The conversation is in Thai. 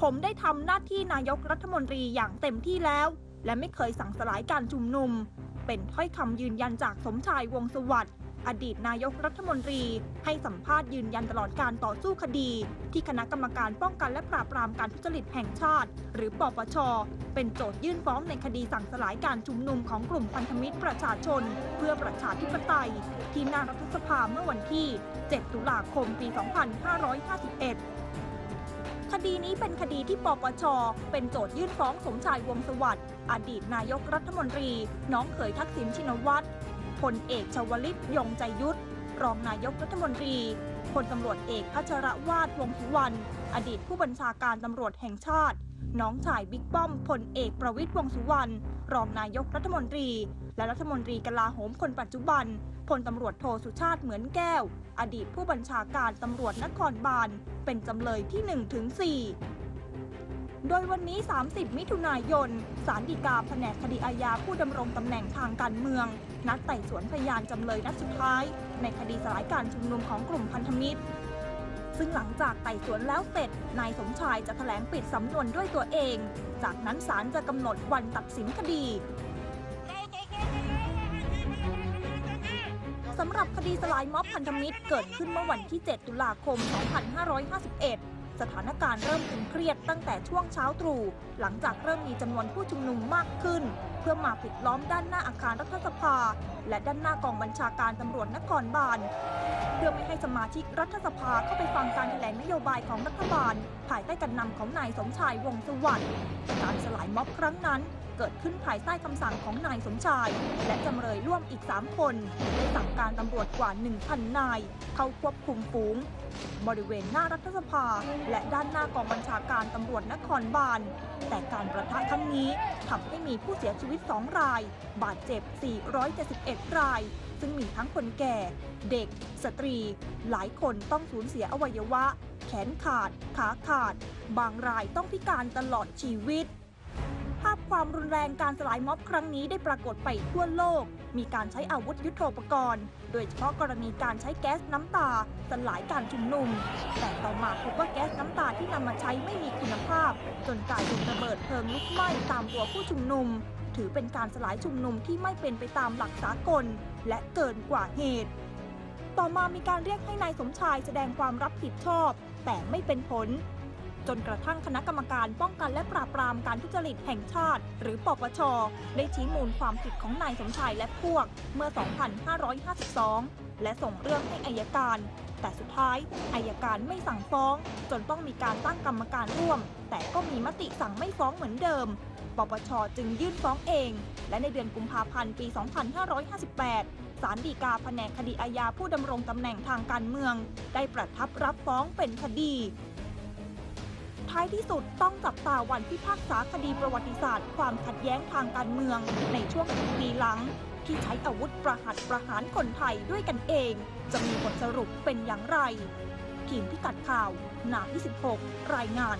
ผมได้ทำหน้าที่นายกรัฐมนตรีอย่างเต็มที่แล้ว และไม่เคยสั่งสลายการชุมนุม เป็นถ้อยคำยืนยันจากสมชายวงสวัสดิ์อดีตนายกรัฐมนตรีให้สัมภาษณ์ยืนยันตลอดการต่อสู้คดี ที่คณะกรรมการป้องกันและปราบปรามการทุจริตแห่งชาติ หรือปปช เป็นโจทยื่นฟ้องในคดีสั่งสลายการชุมนุมของกลุ่มพันธมิตรประชาชน เพื่อประชาธิปไตย ที่หน้ารัฐสภาเมื่อวันที่ 7 ตุลาคม ปี 2551 ดีนี้เป็นคดีที่ปปช เป็นโจทยื่นฟ้องสมชายวงสวัสดิ์อดีตนายกรัฐมนตรี น้องเขยทักษิณชินวัตรพลเอกชวลิตยงใจยุทธ รองนายกรัฐมนตรีพลตำรวจเอกพัชรวาดวงสุวรรณอดีตผู้บัญชาการตำรวจแห่งชาติ น้องชายบิ๊กป้อมพลเอกประวิตยวงสุวรรณรองนายกรัฐมนตรี และรัฐมนตรีกลาโหมคนปัจจุบันพลตำรวจโทสุชาติเหมือนแก้ว อดีตผู้บัญชาการตำรวจนครบาลเป็นจำเลยที่1ถึง4 โดยวันนี้ 30 มิถุนายนศาลฎีกาแผนกคดีอาญาผู้ดำรงตำแหน่งทางการเมือง นัดไต่สวนพยานจำเลยนัดสุดท้าย ในคดีสลายการชุมนุมของกลุ่มพันธมิตร ซึ่งหลังจากไต่สวนแล้วเสร็จ นายสมชายจะแถลงปิดสำนวนด้วยตัวเอง จากนั้นศาลจะกำหนดวันตัดสินคดีสำหรับคดีสลายม็อบพันธมิตรเกิดขึ้นเมื่อวันที่ 7 ตุลาคม 2551 สถานการณ์เริ่มตึงเครียดตั้งแต่ช่วงเช้าตรู่หลังจากเริ่มมีจำนวนผู้ชุมนุมมากขึ้น เพื่อมาปิดล้อมด้านหน้าอาคารรัฐสภา และด้านหน้ากองบัญชาการตำรวจนครบาลเพื่อไม่ให้สมาชิกรัฐสภาเข้าไปฟังการแถลงนโยบายของรัฐบาล ภายใต้การนำของนายสมชายวงศ์สวัสดิ์การสลายม็อบครั้งนั้น เกิดขึ้นภายใต้คำสั่งของนายสมชาย และจำเลยร่วมอีก 3 คนได้สั่งการตำรวจกว่า 1,000 นาย เข้าควบคุมฝูง บริเวณหน้ารัฐสภา และด้านหน้ากองบัญชาการตำรวจนครบาล แต่การประทะครั้งนี้ทำให้มีผู้เสียชีวิต 2 ราย บาดเจ็บ 471 ราย ซึ่งมีทั้งคนแก่ เด็ก สตรี หลายคนต้องสูญเสียอวัยวะ แขนขาด ขาขาด บางรายต้องพิการตลอดชีวิต ภาพความรุนแรงการสลายม็อบครั้งนี้ได้ปรากฏไปทั่วโลก มีการใช้อาวุธยุโทโธปกรณ์ โดยเฉพาะกรณีการใช้แก๊สน้ำตา สลายการชุมนุม แต่ต่อมาพบว่าแก๊สน้ำตาที่นำมาใช้ไม่มีคุณภาพ จนกลายเป็นระเบิดเพลิงลุกไหม้ตามตัวผู้ชุมนุม ถือเป็นการสลายชุมนุมที่ไม่เป็นไปตามหลักสากล และเกินกว่าเหตุ ต่อมามีการเรียกให้นายสมชายแสดงความรับผิดชอบ แต่ไม่เป็นผล จนกระทั่งคณะกรรมการป้องกันและปราบปรามการทุจริตแห่งชาติ หรือปปช ได้ชี้มูลความผิดของนายสมชายและพวกเมื่อ 2552 และส่งเรื่องให้อายการ แต่สุดท้ายอายการไม่สั่งฟ้อง จนต้องมีการตั้งกรรมการร่วม แต่ก็มีมติสั่งไม่ฟ้องเหมือนเดิมปปชจึงยื่นฟ้องเอง และในเดือนกุมภาพันธ์ปี 2558 ศาลฎีกาแผนกคดีอาญาผู้ดำรงตำแหน่งทางการเมือง ได้ประทับรับฟ้องเป็นคดี ท้ายที่สุดต้องจับตาวันพิพากษาคดีประวัติศาสตร์ ความขัดแย้งทางการเมือง ในช่วงสิปีหลัง ที่ใช้อาวุธประหัตประหารคนไทยด้วยกันเอง จะมีบทสรุปเป็นอย่างไรทีมพิกัดข่าวนาที่16รายงาน